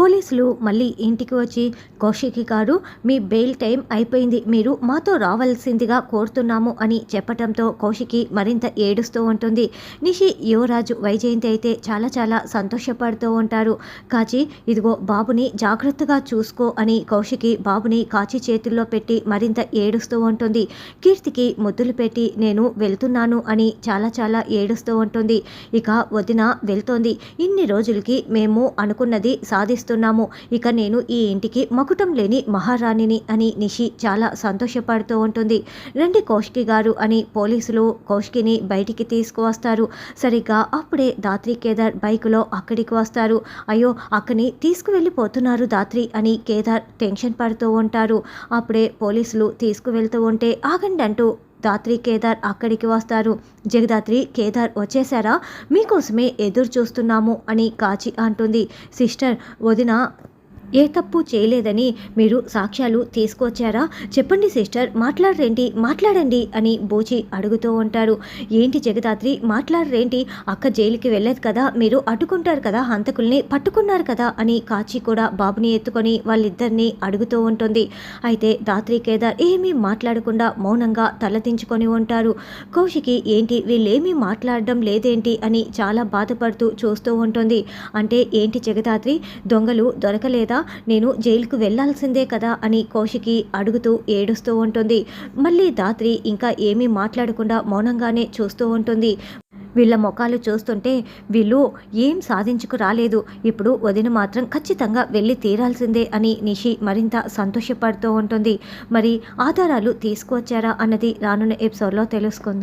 పోలీసులు మళ్ళీ ఇంటికి వచ్చి కౌశికి గారు మీ బెయిల్ టైం అయిపోయింది. మీరు మాతో రావాల్సిందిగా కోరుతున్నాము అని చెప్పటంతో కౌశికి మరింత ఏడుస్తూ ఉంటుంది. నిషి యువరాజు వైజయంతి అయితే చాలా చాలా సంతోషపడుతూ ఉంటారు. కాచి ఇదిగో బాబుని జాగ్రత్తగా చూసుకో అని కౌశికి బాబుని కాచి చేతుల్లో పెట్టి మరింత ఏడుస్తూ ఉంటుంది. కీర్తికి ముద్దులు పెట్టి నేను వెళ్తున్నాను అని చాలా చాలా ఏడుస్తూ ఉంటుంది. ఇక వదిన వెళ్తోంది. ఇన్ని రోజులకి మేము అనుకున్నది చేస్తున్నాము ఇక నేను ఈ ఇంటికి మకుటం లేని మహారాణిని అని నిషి చాలా సంతోషపడుతూ ఉంటుంది. రండి కౌష్కి గారు అని పోలీసులు కౌష్కిని బయటికి తీసుకువస్తారు. సరిగ్గా అప్పుడే దాత్రి కేదార్ బైకులో అక్కడికి వస్తారు. అయ్యో అక్కని తీసుకువెళ్ళిపోతున్నారు దాత్రి అని కేదార్ టెన్షన్ పడుతూ ఉంటారు. అప్పుడే పోలీసులు తీసుకువెళ్తూ ఉంటే ఆగండి అంటూ దాత్రి కేదార్ అక్కడికి వస్తారు. జగదాత్రి కేదార్ వచ్చేసారా మీకోసమే ఎదురు చూస్తున్నాము అని కాచి అంటుంది. సిస్టర్ వదిన ఏ తప్పు చేయలేదని మీరు సాక్ష్యాలు తీసుకొచ్చారా? చెప్పండి సిస్టర్. మాట్లాడరేంటి? మాట్లాడండి అని బోచి అడుగుతూ ఉంటారు. ఏంటి జగదాత్రి? మాట్లాడరేంటి? అక్క జైలుకి వెళ్ళదు కదా. మీరు అడ్డుకుంటారు కదా. హంతకుల్ని పట్టుకున్నారు కదా అని కాచి కూడా బాబుని ఎత్తుకొని వాళ్ళిద్దరిని అడుగుతూ ఉంటుంది. అయితే దాత్రి కేదార్ ఏమీ మాట్లాడకుండా మౌనంగా తలదించుకొని ఉంటారు. కౌశికి ఏంటి? వీళ్ళేమీ మాట్లాడడం లేదేంటి? అని చాలా బాధపడుతూ చూస్తూ ఉంటుంది. అంటే ఏంటి జగదాత్రి? దొంగలు దొరకలేదా? నేను జైలుకు వెళ్ళాల్సిందే కదా అని కౌశికి అడుగుతూ ఏడుస్తూ ఉంటుంది. మళ్ళీ దాత్రి ఇంకా ఏమీ మాట్లాడకుండా మౌనంగానే చూస్తూ ఉంటుంది. వీళ్ళ ముఖాలు చూస్తుంటే వీళ్ళు ఏం సాధించుకు రాలేదు. ఇప్పుడు వదిన మాత్రం ఖచ్చితంగా వెళ్ళి తీరాల్సిందే అని నిషి మరింత సంతోషపడుతూ ఉంటుంది. మరి ఆధారాలు తీసుకువచ్చారా అన్నది రానున్న ఎపిసోడ్లో తెలుసుకుందాం.